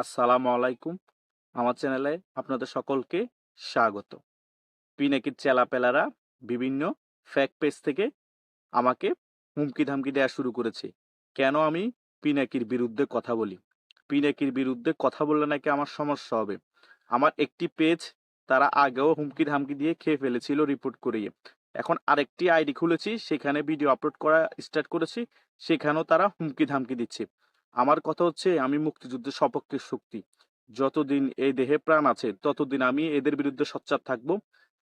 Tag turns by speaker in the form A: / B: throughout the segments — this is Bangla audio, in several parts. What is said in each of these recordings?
A: আসসালামু আলাইকুম। আমার চ্যানেলে আপনাদের সকলকে স্বাগত। পিনাকির চেলাপেলারা বিভিন্ন ফ্যাক পেজ থেকে আমাকে হুমকি ধামকি দেওয়া শুরু করেছে। কেন আমি পিনাকির বিরুদ্ধে কথা বলি? পিনাকির বিরুদ্ধে কথা বললে নাকি আমার সমস্যা হবে? আমার একটি পেজ তারা আগেও হুমকি ধামকি দিয়ে খেয়ে ফেলেছিল রিপোর্ট করিয়ে। এখন আরেকটি আইডি খুলেছি, সেখানে ভিডিও আপলোড করা স্টার্ট করেছি, সেখানেও তারা হুমকি ধামকি দিচ্ছে। আমার কথা হচ্ছে, আমি মুক্তিযুদ্ধের সপক্ষের শক্তি। যতদিন এই দেহে প্রাণ আছে, ততদিন আমি এদের বিরুদ্ধে সোচ্চার থাকব,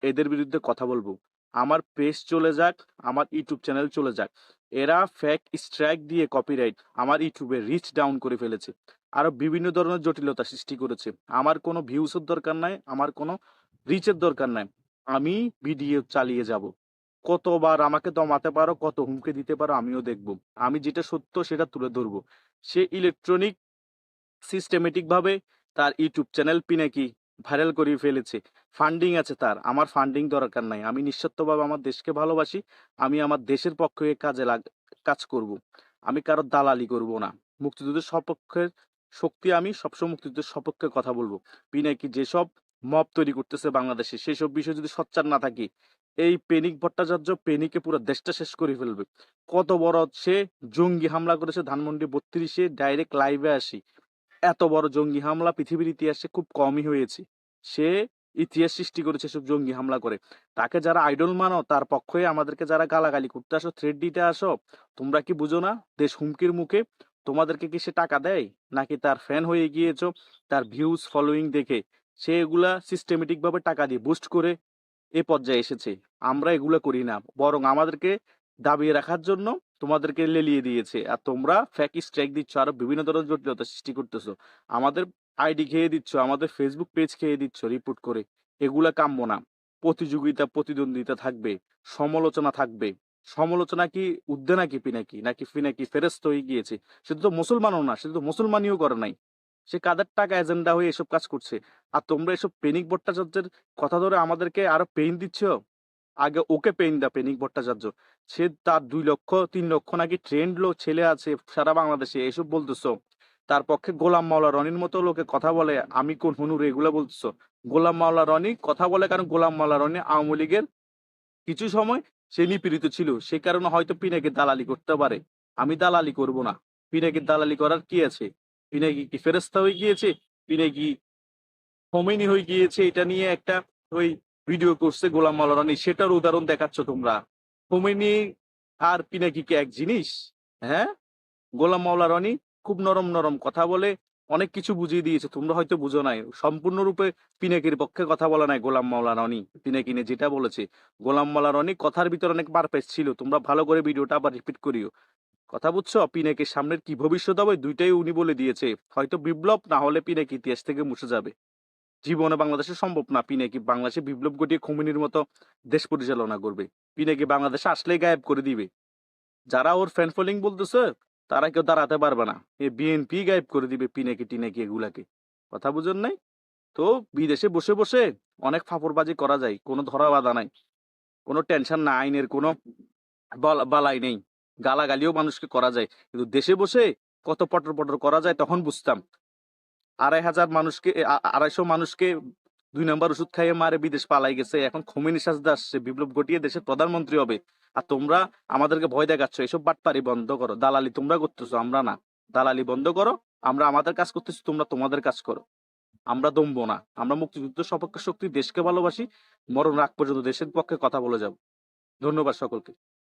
A: এদের বিরুদ্ধে কথা বলব। আমার পেজ চলে যাক, আমার ইউটিউব চ্যানেল চলে যাক। এরা ফ্যাক স্ট্রাইক দিয়ে কপিরাইট আমার ইউটিউবে রিচ ডাউন করে ফেলেছে। আরও বিভিন্ন ধরনের জটিলতা সৃষ্টি করেছে। আমার কোনো ভিউসের দরকার নাই, আমার কোনো রিচের দরকার নাই। আমি ভিডিও চালিয়ে যাব। কতবার আমাকে দমাতে পারো, কত হুমকি দিতে পারো, আমিও দেখব। আমি যেটা সত্য, সেটা তুলে ধরবো। সে ইলেকট্রনিক সিস্টেমেটিকভাবে তার ইউটিউব চ্যানেল পিনাকি ভাইরাল করিয়ে ফেলেছে। ফান্ডিং আছে তার, আমার ফান্ডিং দরকার নাই। আমি নিঃস্বার্থভাবে আমার দেশকে ভালোবাসি, আমি আমার দেশের পক্ষে কাজে লাগ, কাজ করব। আমি কারও দালালি করব না। মুক্তিযুদ্ধের সপক্ষের শক্তি আমি, সবসময় মুক্তিযুদ্ধের সপক্ষে কথা বলব। পিনাকি যেসব মব তৈরি করতেছে বাংলাদেশে, সেসব বিষয়ে যদি সচ্চার না থাকি এই পেনিক ভট্টাচার্য পেনিকে পুরো দেশটা শেষ করে ফেলবে। কত বড় সে জঙ্গি হামলা করেছে ধানমন্ডি বত্রিশে ডাইরেক্ট লাইভে আসি। এত বড় জঙ্গি হামলা পৃথিবীর ইতিহাসে খুব কমই হয়েছে। সে ইতিহাস সৃষ্টি করেছে সব জঙ্গি হামলা করে। তাকে যারা আইডল মানো, তার পক্ষে আমাদেরকে যারা গালাগালি করতে আসো থ্রেড দিতে আসো, তোমরা কি বুঝো না? দেশ হুমকির মুখে তোমাদেরকে কি সে টাকা দেয়? নাকি তার ফ্যান হয়ে গিয়েছো? তার ভিউজ ফলোয়িং দেখে সে এগুলা সিস্টেমেটিক ভাবে টাকা দিয়ে বুস্ট করে এ পর্যায়ে এসেছে। আমরা এগুলো করি না। বরং আমাদেরকে দাবিয়ে রাখার জন্য তোমাদেরকে লেলিয়ে দিয়েছে। আর তোমরা ফ্যাক স্ট্রাইক দিচ্ছ, আরও বিভিন্ন ধরনের জটিলতা সৃষ্টি করতেছো। আমাদের আইডি খেয়ে দিচ্ছ, আমাদের ফেসবুক পেজ খেয়ে দিচ্ছ রিপোর্ট করে। এগুলা কাম্য না। প্রতিযোগিতা, প্রতিদ্বন্দ্বিতা থাকবে। সমালোচনা থাকবে। সমালোচনা কি উদ্দে নাকি পিনাকি? নাকি ফিনাকি ফেরস্ত হয়ে গিয়েছে? শুধু তো মুসলমানও না শুধু তো মুসলমানিও করে নাই। সে কাদের টাকা এজেন্ডা হয়ে এসব কাজ করছে? আর তোমরা এসব পেনিক ভট্টাচার্যের কথা ধরে আমাদেরকে আরও পেইন দিচ্ছ? আগে ওকে পেইন দা পেনিক ভট্টাচার্য। সে তার দুই লক্ষ, তিন লক্ষ নাকি ট্রেন্ড লোক ছেলে আছে সারা বাংলাদেশে, এসব বলতেছো। তার পক্ষে গোলাম মাওলা রনির মতো লোকে কথা বলে, আমি কোন হুনুর এগুলো বলতেছো? গোলাম মাওলা রনি কথা বলে কারণ গোলাম মাওলা রনি আওয়ামী লীগের কিছু সময় সে নিপীড়িত ছিল, সে কারণে হয়তো পিনাকে দালালি করতে পারে। আমি দালালি করব না। পিনাকে দালালি করার কি আছে? পিনাকি কি ফেরস্তা হয়ে গিয়েছে? পিনাকি হোমেনি হয়ে গিয়েছে। এটা নিয়ে একটা ওই ভিডিও করছে গোলাম মাওলা রনি। সেটার উদাহরণ দেখাচ্ছ তোমরা। হোমেনি আর পিনাকি কি এক জিনিস? হ্যাঁ? গোলাম মাওলা রনি খুব নরম নরম কথা বলে, অনেক কিছু বুঝিয়ে দিয়েছে। তোমরা হয়তো বুঝো নাই। সম্পূর্ণরূপে পিনাকির পক্ষে কথা বলা নাই গোলাম মাওলা রনি। পিনাকি নিয়ে যেটা বলেছে, গোলাম মাওলা রনি কথার ভিতরে অনেক পারপেস ছিল। তোমরা ভালো করে ভিডিওটা আবার রিপিট করিও। কথা বুঝছ? পিনাকির সামনের কি ভবিষ্যৎ হবে দুইটাই উনি বলে দিয়েছে। হয়তো বিপ্লব, না হলে পিনাকি ইতিহাস থেকে মুছে যাবে। জীবনে বাংলাদেশে সম্ভব না পিনাকি বাংলাদেশে বিপ্লব ঘটিয়ে খুমিনির মতো দেশ পরিচালনা করবে। পিনাকি বাংলাদেশে আসলেই গায়েব করে দিবে। যারা ওর ফ্যান ফলোইং বলতেছে, তারা কেউ দাঁড়াতে পারবে না। এ বিএনপি গায়েব করে দিবে পিনাকি, টিনাকি এগুলাকে। কথা বুঝেন নাই? তো বিদেশে বসে বসে অনেক ফাঁপড়বাজি করা যায়। কোনো ধরা বাধা নাই। কোনো টেনশন না, আইনের কোনো বল- বালাই নেই। গালাগালিও মানুষকে করা যায়। কিন্তু দেশে বসে কত পটর পটর করা যায় তখন বুঝতাম। আড়াই হাজার মানুষকে আড়াইশো মানুষকে দুই নম্বর ওষুধ খাইয়ে মারে বিদেশ পালাই গেছে। এখন খমিনি সাজদা আসছে, বিপ্লব ঘটিয়ে দেশের প্রধানমন্ত্রী হবে। আর তোমরা আমাদেরকে ভয় দেখাচ্ছ, এসব বাটপারি বন্ধ করো। দালালি তোমরা করতেছো, আমরা না। দালালি বন্ধ করো, আমরা আমাদের কাজ করতেছি, তোমরা তোমাদের কাজ করো। আমরা দমবো না। আমরা মুক্তিযুদ্ধ সপক্ষে শক্তি, দেশকে ভালোবাসি, মরণ রাগ পর্যন্ত দেশের পক্ষে কথা বলে যাব। ধন্যবাদ সকলকে।